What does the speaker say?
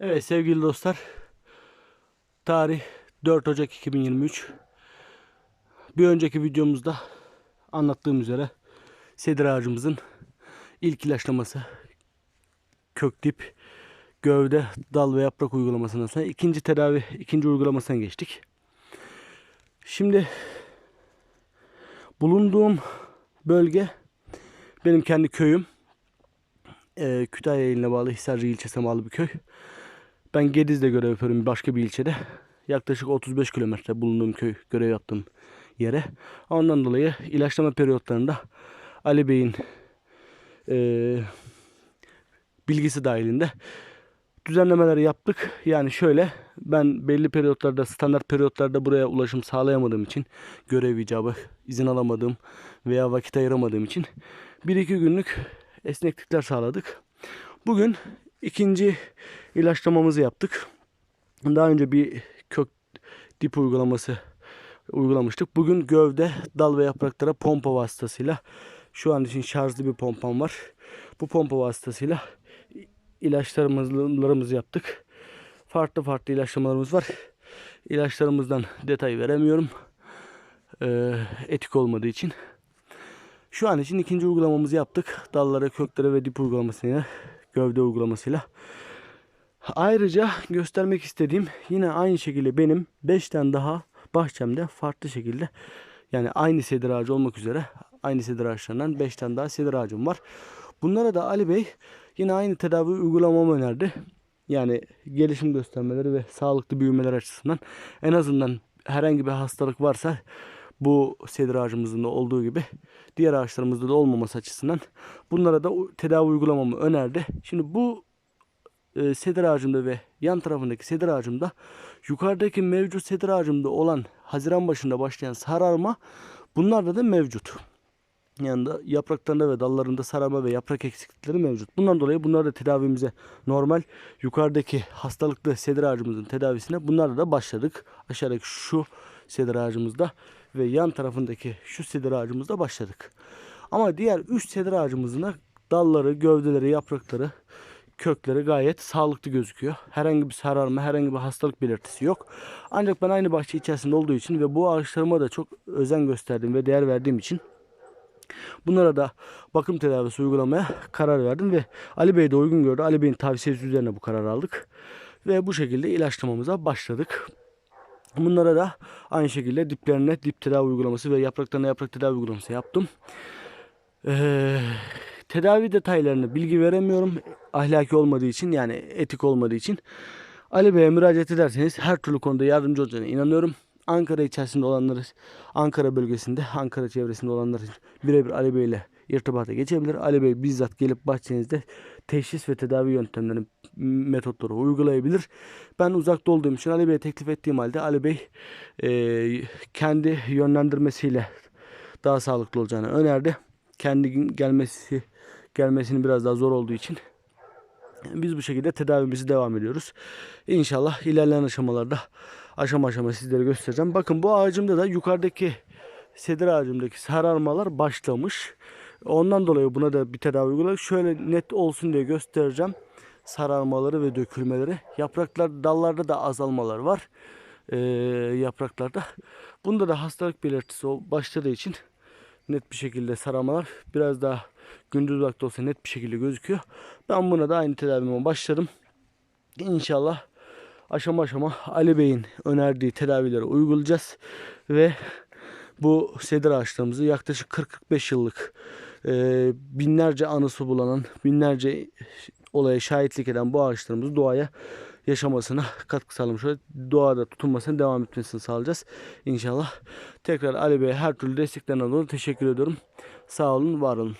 Evet sevgili dostlar. Tarih 4 Ocak 2023. Bir önceki videomuzda anlattığım üzere sedir ağacımızın ilk ilaçlaması kök dip, gövde, dal ve yaprak uygulamasından sonra ikinci tedavi, ikinci uygulamasına geçtik. Şimdi bulunduğum bölge benim kendi köyüm. Ee, Kütahya iline bağlı Hisarcı ilçesine bağlı bir köy. Ben Gediz'de görev yapıyorum başka bir ilçede. Yaklaşık 35 kilometre bulunduğum köy görev yaptığım yere. Ondan dolayı ilaçlama periyotlarında Ali Bey'in eee, bilgisi dahilinde düzenlemeler yaptık. Yani şöyle ben belli periyotlarda standart periyotlarda buraya ulaşım sağlayamadığım için görev icabı izin alamadığım veya vakit ayıramadığım için bir iki günlük esneklikler sağladık. Bugün ikinci ilaçlamamızı yaptık. Daha önce bir kök dip uygulaması uygulamıştık. Bugün gövde, dal ve yapraklara pompa vasıtasıyla şu an için şarjlı bir pompam var. Bu pompa vasıtasıyla ilaçlarımızı yaptık. Farklı farklı ilaçlamalarımız var. İlaçlarımızdan detay veremiyorum. Ee, etik olmadığı için. Şu an için ikinci uygulamamızı yaptık. Dallara, köklere ve dip uygulamasıyla, gövde uygulamasıyla. Ayrıca göstermek istediğim yine aynı şekilde benim 5 tane daha bahçemde farklı şekilde yani aynı sedir ağacı olmak üzere aynı sedir ağaçlarından 5 tane daha sedir ağacım var. Bunlara da Ali Bey yine aynı tedavi uygulamamı önerdi. Yani gelişim göstermeleri ve sağlıklı büyümeler açısından en azından herhangi bir hastalık varsa bu sedir ağacımızın da olduğu gibi diğer ağaçlarımızda da olmaması açısından bunlara da tedavi uygulamamı önerdi. Şimdi bu e, sedir ağacımda ve yan tarafındaki sedir ağacımda yukarıdaki mevcut sedir ağacımda olan Haziran başında başlayan sararma bunlarda da mevcut. Yani da yapraklarında ve dallarında sararma ve yaprak eksiklikleri mevcut. Bundan dolayı bunlar da tedavimize normal yukarıdaki hastalıklı sedir ağacımızın tedavisine bunlarla da başladık. Aşağıdaki şu sedir ağacımızda ve yan tarafındaki şu sedir ağacımızda başladık. Ama diğer 3 sedir ağacımızın da dalları, gövdeleri, yaprakları, kökleri gayet sağlıklı gözüküyor. Herhangi bir sararma, herhangi bir hastalık belirtisi yok. Ancak ben aynı bahçe içerisinde olduğu için ve bu ağaçlarıma da çok özen gösterdiğim ve değer verdiğim için Bunlara da bakım tedavisi uygulamaya karar verdim ve Ali Bey de uygun gördü. Ali Bey'in tavsiyesi üzerine bu kararı aldık. Ve bu şekilde ilaçlamamıza başladık. Bunlara da aynı şekilde diplerine dip tedavi uygulaması ve yapraklarına yaprak tedavi uygulaması yaptım. Ee, tedavi detaylarını bilgi veremiyorum. Ahlaki olmadığı için yani etik olmadığı için. Ali Bey'e müracaat ederseniz her türlü konuda yardımcı olacağına inanıyorum. Ankara içerisinde olanları, Ankara bölgesinde, Ankara çevresinde olanlar birebir Ali Bey ile irtibata geçebilir. Ali Bey bizzat gelip bahçenizde teşhis ve tedavi yöntemlerini, metotları uygulayabilir. Ben uzakta olduğum için Ali Bey'e teklif ettiğim halde Ali Bey e, kendi yönlendirmesiyle daha sağlıklı olacağını önerdi. Kendi gelmesi gelmesinin biraz daha zor olduğu için biz bu şekilde tedavimizi devam ediyoruz. İnşallah ilerleyen aşamalarda aşama aşama sizlere göstereceğim. Bakın bu ağacımda da yukarıdaki sedir ağacımdaki sararmalar başlamış. Ondan dolayı buna da bir tedavi uyguladık. Şöyle net olsun diye göstereceğim. Sararmaları ve dökülmeleri. Yapraklar, dallarda da azalmalar var. Ee, yapraklarda. Bunda da hastalık belirtisi başladığı için net bir şekilde saramalar biraz daha gündüz vakti olsa net bir şekilde gözüküyor. Ben buna da aynı tedavime başladım. İnşallah aşama aşama Ali Bey'in önerdiği tedavileri uygulayacağız ve bu sedir ağaçlarımızı yaklaşık 40-45 yıllık e, binlerce anısı bulanan, binlerce olaya şahitlik eden bu ağaçlarımızı doğaya yaşamasına katkı sağlamış olacağız. Doğada tutunmasına devam etmesini sağlayacağız. İnşallah. Tekrar Ali Bey'e her türlü desteklerine dolayı teşekkür ediyorum. Sağ olun, var olun.